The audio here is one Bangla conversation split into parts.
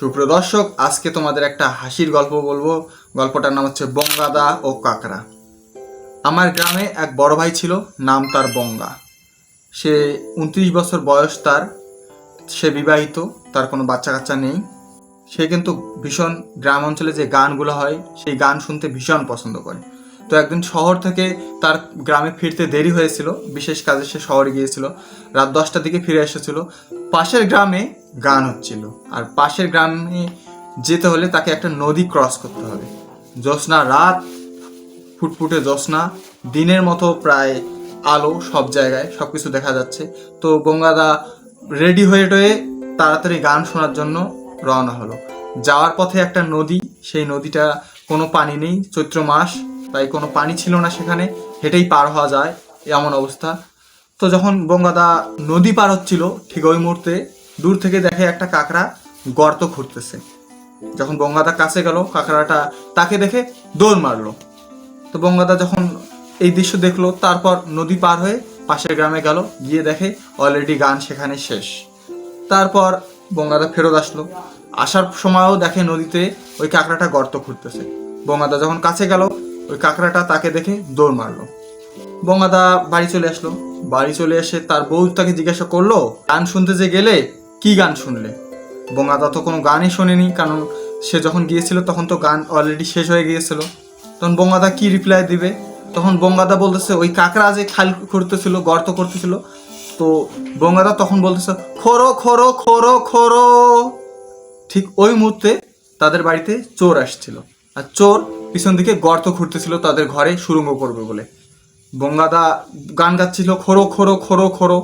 সুপ্রিয় দর্শক, আজকে তোমাদের একটা হাসির গল্প বলব। গল্পটার নাম হচ্ছে বঙ্গাদা ও কাকরা আমার গ্রামে এক বড় ভাই ছিল, নাম তার বঙ্গা। সে উনত্রিশ বছর বয়স তার, সে বিবাহিত, তার কোনো বাচ্চা কাচ্চা নেই। সে কিন্তু ভীষণ গ্রাম অঞ্চলে যে গানগুলো হয়, সেই গান শুনতে ভীষণ পছন্দ করে। তো একদিন শহর থেকে তার গ্রামে ফিরতে দেরি হয়েছিল, বিশেষ কাজে সে শহরে গিয়েছিল। রাত দশটার দিকে ফিরে এসেছিল। পাশের গ্রামে গান হচ্ছিল। আর পাশের গ্রামে যেতে হলে তাকে একটা নদী ক্রস করতে হবে। জ্যোৎস্না, রাত, ফুটফুটে জ্যোৎস্না, দিনের মতো প্রায় আলো সব জায়গায় সব কিছু দেখা যাচ্ছে। তো গঙ্গাদা রেডি হয়ে টয়ে তাড়াতাড়ি গান শোনার জন্য রওনা হলো। যাওয়ার পথে একটা নদী, সেই নদীটা কোনো পানি নেই, চৈত্র মাস। তাই কোনো পানি ছিল না সেখানে, হেঁটেই পার হওয়া যায় এমন অবস্থা। তো যখন গঙ্গাদা নদী পার হচ্ছিল, ঠিক ওই মুহূর্তে দূর থেকে দেখে একটা কাকড়া গর্ত খুঁড়তেছে। যখন গঙ্গাদা কাছে গেল, কাকড়াটা তাকে দেখে দৌড় মারলো। তো বঙ্গাদা যখন এই দৃশ্য দেখল, তারপর নদী পার হয়ে পাশের গ্রামে গেল, গিয়ে দেখে অলরেডি গান সেখানে শেষ। তারপর বঙ্গাদা ফেরত আসলো। আসার সময়ও দেখে নদীতে ওই কাঁকড়াটা গর্ত খুঁড়তেছে। বঙ্গাদা যখন কাছে গেল ওই কাঁকড়াটা তাকে দেখে দৌড় মারলো। বঙ্গাদা বাড়ি চলে আসলো। বাড়ি চলে এসে তার বউ তাকে জিজ্ঞাসা করল, গান শুনতে যে গেলে কি গান শুনলে? বঙ্গাদা তো কোনো গানই শোনেনি, কারণ সে যখন গিয়েছিল তখন তো গান অলরেডি শেষ হয়ে গিয়েছিল। তখন বঙ্গাদা কি রিপ্লাই দিবে? তখন বঙ্গাদা বলতেছে, ওই কাকড়া যে খাল করতেছিল গর্ত করতেছিল। তো বঙ্গাদা তখন বলতেছে, খোরো খোরো খোরো খোরো। ঠিক ওই মুহূর্তে তাদের বাড়িতে চোর আসছিল। আর চোর পিছন দিকে গর্ত খুঁড়তেছিল তাদের ঘরে সুরঙ্গ করবে বলে। বঙ্গাদা গান গাচ্ছিল, খোরো খোরো খোরো খোরো।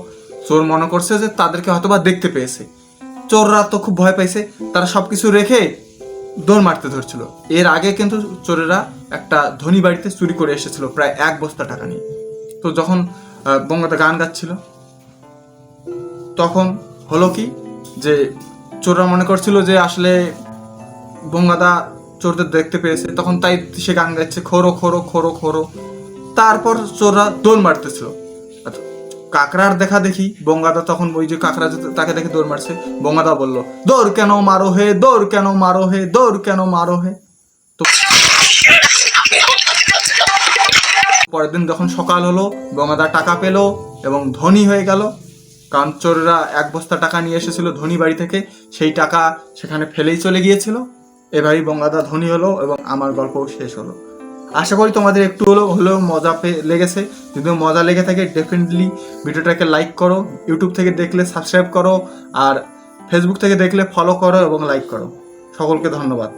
চোর মনে করছে যে তাদেরকে হয়তোবা দেখতে পেয়েছে। চোররা তো খুব ভয় পাইছে, তারা সব কিছু রেখে দৌড় মারতে ধরছিল। এর আগে কিন্তু চোরেরা একটা ধনী বাড়িতে চুরি করে এসেছিল প্রায় এক বস্তা টাকা নিয়ে। তো যখন বঙ্গাদা গান গাচ্ছিল, তখন হলো কি যে চোররা মনে করছিল যে আসলে বঙ্গাদা চোরদের দেখতে পেয়েছে, তখন তাই সে গান গাচ্ছে, খোরো খোরো খোরো খোরো। তারপর চোররা দৌড় মারতেছিল। কাকড়ার দেখা দেখি, বঙ্গাদা তখন ওই যে কাকড়া তাকে দেখে দৌড় মারছে, বঙ্গাদা বলল দৌড় কেন মারো হে দৌড় কেন মারো হে দৌড় কেন মারো হে? তো পরের দিন যখন সকাল হলো, বঙ্গাদা টাকা পেল এবং ধনী হয়ে গেল। কারণ চোররা এক বস্তা টাকা নিয়ে এসেছিল ধনী বাড়ি থেকে, সেই টাকা সেখানে ফেলেই চলে গিয়েছিল। এবারই বঙ্গাদা ধনী হলো এবং আমার গল্প শেষ হলো। আশা করি তোমাদের একটু হলেও হলেও মজা লেগেছে। যদি মজা লেগে থাকে ডেফিনেটলি ভিডিওটাকে লাইক করো ইউটিউব থেকে দেখলে সাবস্ক্রাইব করো, আর ফেসবুক থেকে দেখলে ফলো করো এবং লাইক করো। সকলকে ধন্যবাদ।